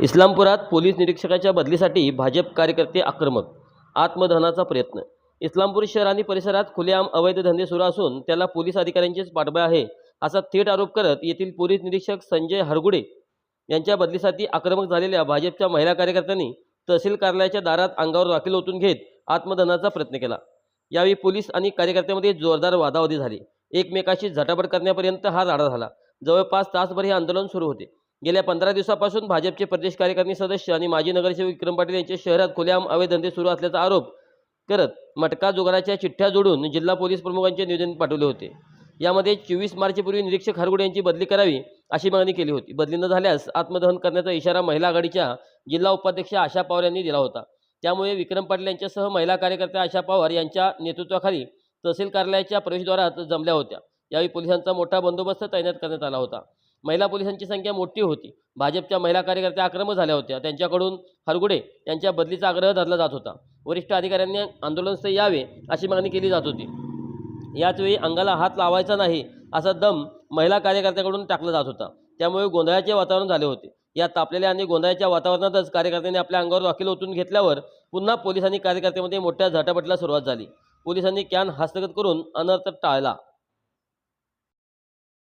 इस्लामपुरात police निरीक्षकाच्या बदलीसाठी Bhajap कार्यकर्ते आक्रमक आत्मदहनाचा प्रयत्न. इस्लामपूर शहर आणि परिसरात खुलेआम अवैध धंदे सुरू असून त्याला पोलीस अधिकाऱ्यांचेच पाठबळ आहे असा थेट आरोप करत येथील पोलीस निरीक्षक संजय हरगुडे यांच्या बदलीसाठी आक्रमक झालेल्या भाजपच्या महिला कार्यकर्त्यांनी तहसील कार्यालयाच्या दारात अंगावर दाखल ओतून घेत आत्मदहनाचा प्रयत्न केला. यावेळी पोलीस आणि कार्यकर्त्यांमध्ये जोरदार वादावादी झाली. एकमेकाशी झटापट करण्यापर्यंत हा राडा झाला. जवळपास तासभर हे आंदोलन सुरू होते. गेल्या पंधरा दिवसापासून भाजपचे प्रदेश कार्यकारिणी सदस्य आणि माजी नगरसेवक विक्रम पाटील यांच्या शहरात खुलेआम अवैध धंदे सुरू असल्याचा आरोप करत मटका जुगाराच्या चिठ्ठ्या जोडून जिल्हा पोलीस प्रमुखांचे निवेदन पाठवले होते. यामध्ये चोवीस मार्चपूर्वी निरीक्षक हरगुडे यांची बदली करावी अशी मागणी केली होती. बदली न झाल्यास आत्मदहन करण्याचा इशारा महिला आघाडीच्या जिल्हा उपाध्यक्ष आशा पवार यांनी दिला होता. त्यामुळे विक्रम पाटील यांच्यासह महिला कार्यकर्त्या आशा पवार यांच्या नेतृत्वाखाली तहसील कार्यालयाच्या प्रवेशद्वारात जमल्या होत्या. यावेळी पोलिसांचा मोठा बंदोबस्त तैनात करण्यात आला होता. महिला पोलिसांची संख्या मोठी होती. भाजपच्या महिला कार्यकर्त्या आक्रमक झाल्या होत्या. त्यांच्याकडून हरगुडे यांच्या बदलीचा आग्रह धरला जात होता. वरिष्ठ अधिकाऱ्यांनी आंदोलनस्थळी यावे अशी मागणी केली जात होती. याचवेळी अंगाला हात लावायचा नाही असा दम महिला कार्यकर्त्याकडून टाकला जात होता. त्यामुळे गोंधळाचे वातावरण झाले होते. या तापलेल्या आणि गोंधळाच्या वातावरणातच कार्यकर्त्यांनी आपल्या अंगावर वाकील ओतून घेतल्यावर पुन्हा पोलिसांनी कार्यकर्त्यांमध्ये मोठ्या झटापटीला सुरुवात झाली. पोलिसांनी कॅन हस्तगत करून अनर्थ टाळला.